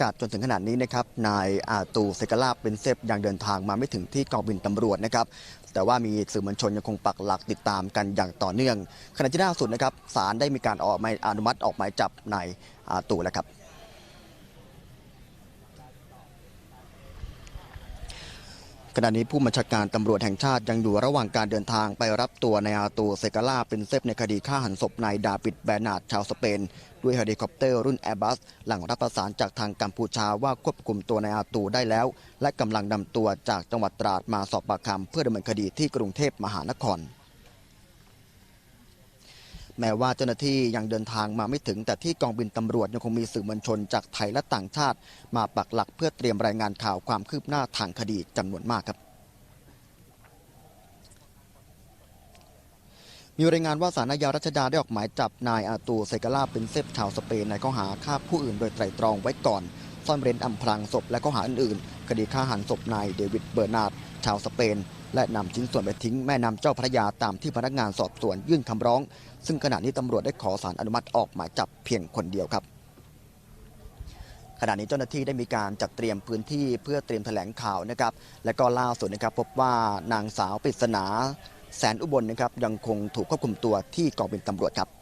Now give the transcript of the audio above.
ากาศจนถึงขนาดนี้นะครับนายอาตูเซกาลาเป็นเซฟยังเดินทางมาไม่ถึงที่กองบินตำรวจนะครับแต่ว่ามีสื่อมวลชนยังคงปักหลักติดตามกันอย่างต่อเนื่องขณะที่ล่าสุดนะครับศาลได้มีการออกหมายอนุมัติออกหมายจับนายอาตูแล้วครับ ขณะนี้ผู้บัญชาการตำรวจแห่งชาติยังอยู่ระหว่างการเดินทางไปรับตัวนายอาตูเซกาลาเป็นเซฟในคดีฆ่าหันศพนายดาวิดแบรนาดชาวสเปน ด้วยเฮลิคอปเตอร์รุ่นแอร์บัสหลังรับประสานจากทางกัมพูชาว่าควบคุมตัวนายอาตูได้แล้ว และกำลังนำตัวจากจังหวัดตราดมาสอบปากคำเพื่อดำเนินคดีที่กรุงเทพมหานคร แม้ว่าเจ้าหน้าที่ยังเดินทางมาไม่ถึง แต่ที่กองบินตำรวจยังคงมีสื่อมวลชนจากไทยและต่างชาติ มาปักหลักเพื่อเตรียมรายงานข่าวความคืบหน้าทางคดีจำนวนมากครับมีรายงานว่าสารอาญารัชดาได้ออกหมายจับนายอาตูเซกาลาเป็นเซฟชาวสเปนในข้อหาฆ่าผู้อื่นโดยไตร่ตรองไว้ก่อน ซ่อนเร้นอำพรางศพและข้อหาอื่นๆ คดีฆ่าหันศพนายเดวิดเบอร์นาร์ดชาวสเปน และนำชิ้นส่วนไปทิ้งแม่น้ำเจ้าพระยาตามที่พนักงานสอบสวนยื่นคำร้อง ซึ่งขณะนี้ตำรวจได้ขอสารอนุมัติออกหมายจับเพียงคนเดียวครับขณะนี้เจ้าหน้าที่ได้มีการจัดเตรียมพื้นที่เพื่อเตรียมแถลงข่าวนะครับ และก็ล่าสุดนะครับพบว่านางสาวปริศนา แสนอุบลนะครับยังคงถูกควบคุมตัวที่กองบินตำรวจครับ